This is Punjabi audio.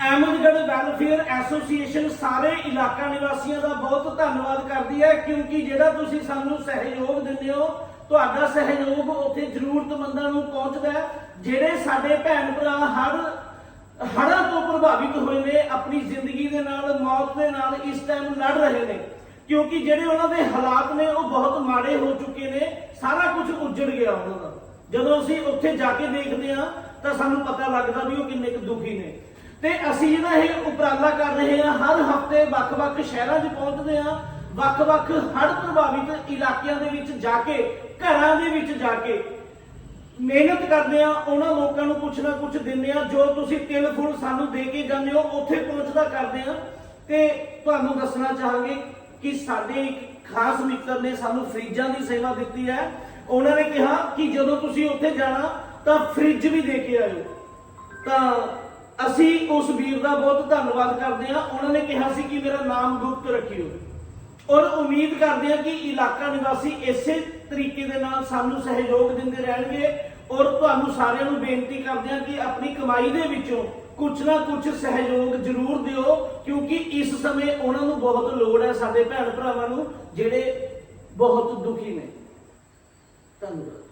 ਅਹਿਮਦਗੜ੍ਹ ਵੈਲਫੇਅਰ ਐਸੋਸੀਏਸ਼ਨ ਸਾਰੇ ਇਲਾਕਾ ਨਿਵਾਸੀਆਂ ਦਾ ਬਹੁਤ ਧੰਨਵਾਦ ਕਰਦੀ ਹੈ, ਕਿਉਂਕਿ ਜਿਹੜਾ ਤੁਸੀਂ ਸਾਨੂੰ ਸਹਿਯੋਗ ਦਿੰਦੇ ਹੋ, ਤੁਹਾਡਾ ਸਹਿਯੋਗ ਉੱਥੇ ਜ਼ਰੂਰਤਮੰਦਾਂ ਨੂੰ ਪਹੁੰਚਦਾ ਹੈ, ਜਿਹੜੇ ਸਾਡੇ ਭੈਣ ਭਰਾ ਹਰ, ਹੜ੍ਹਾਂ ਤੋਂ ਪ੍ਰਭਾਵਿਤ ਹੋਏ ਨੇ, ਆਪਣੀ ਜ਼ਿੰਦਗੀ ਦੇ ਨਾਲ, ਮੌਤ ਦੇ ਨਾਲ ਇਸ ਟਾਈਮ ਲੜ ਰਹੇ ਨੇ। ਕਿਉਂਕਿ ਜਿਹੜੇ ਉਹਨਾਂ ਦੇ ਹਾਲਾਤ ਨੇ, ਉਹ ਬਹੁਤ ਮਾੜੇ ਹੋ ਚੁੱਕੇ ਨੇ, ਸਾਰਾ ਕੁਝ ਉੱਜੜ ਗਿਆ ਉਹਨਾਂ ਦਾ। ਜਦੋਂ ਅਸੀਂ ਉੱਥੇ ਜਾ ਕੇ ਦੇਖਦੇ ਹਾਂ, ਤਾਂ ਸਾਨੂੰ ਪਤਾ ਲੱਗਦਾ ਵੀ ਉਹ ਕਿੰਨੇ ਕੁ ਦੁਖੀ ਨੇ। ਤੇ ਅਸੀਂ ਜਿਹੜਾ ਇਹ ਉਪਰਾਲਾ ਕਰ ਰਹੇ ਹਾਂ, ਹਰ ਹਫ਼ਤੇ ਵੱਖ-ਵੱਖ ਸ਼ਹਿਰਾਂ 'ਚ ਪਹੁੰਚਦੇ ਹਾਂ, ਵੱਖ-ਵੱਖ ਹੜ੍ਹ ਪ੍ਰਭਾਵਿਤ ਇਲਾਕਿਆਂ ਦੇ ਵਿੱਚ ਜਾ ਕੇ, ਘਰਾਂ ਦੇ ਵਿੱਚ ਜਾ ਕੇ ਮਿਹਨਤ ਕਰਦੇ ਆ ਉਹਨਾਂ ਲੋਕਾਂ ਨੂੰ ਕੁਛ ਨਾ ਕੁਛ ਦਿੰਦੇ ਆ ਜੋ ਤੁਸੀਂ ਤਿਲ ਫੁੱਲ ਸਾਨੂੰ ਦੇ ਕੇ ਜਾਂਦੇ ਹੋ, ਉੱਥੇ ਪਹੁੰਚਦਾ ਕਰਦੇ ਆ ਤੇ ਤੁਹਾਨੂੰ ਦੱਸਣਾ ਚਾਹਾਂਗੇ ਕਿ ਸਾਡੇ ਇੱਕ ਖਾਸ ਮਿੱਤਰ ਨੇ ਸਾਨੂੰ ਫਰਿੱਜਾਂ ਦੀ ਸੇਵਾ ਦਿੱਤੀ ਹੈ। ਉਹਨਾਂ ਨੇ ਕਿਹਾ ਕਿ ਜਦੋਂ ਤੁਸੀਂ ਉੱਥੇ ਜਾਣਾ, ਤਾਂ ਫਰਿੱਜ ਵੀ ਦੇ ਕੇ ਆਇਓ। ਤਾਂ ਅਸੀਂ ਉਸ ਵੀਰ ਦਾ ਬਹੁਤ ਧੰਨਵਾਦ ਕਰਦੇ ਹਾਂ। ਉਹਨਾਂ ਨੇ ਕਿਹਾ ਸੀ ਕਿ ਮੇਰਾ ਨਾਮ ਗੁਪਤ ਰੱਖਿਓ। ਔਰ ਉਮੀਦ ਕਰਦੇ ਹਾਂ ਕਿ ਇਲਾਕਾ ਨਿਵਾਸੀ ਇਸੇ ਤਰੀਕੇ ਦੇ ਨਾਲ ਸਾਨੂੰ ਸਹਿਯੋਗ ਦਿੰਦੇ ਰਹਿਣਗੇ। ਔਰ ਤੁਹਾਨੂੰ ਸਾਰਿਆਂ ਨੂੰ ਬੇਨਤੀ ਕਰਦੇ ਹਾਂ ਕਿ ਆਪਣੀ ਕਮਾਈ ਦੇ ਵਿੱਚੋਂ ਕੁਝ ਨਾ ਕੁਝ ਸਹਿਯੋਗ ਜ਼ਰੂਰ ਦਿਓ, ਕਿਉਂਕਿ ਇਸ ਸਮੇਂ ਉਹਨਾਂ ਨੂੰ ਬਹੁਤ ਲੋੜ ਹੈ ਸਾਡੇ ਭੈਣ ਭਰਾਵਾਂ ਨੂੰ, ਜਿਹੜੇ ਬਹੁਤ ਦੁਖੀ ਨੇ। ਧੰਨਵਾਦ।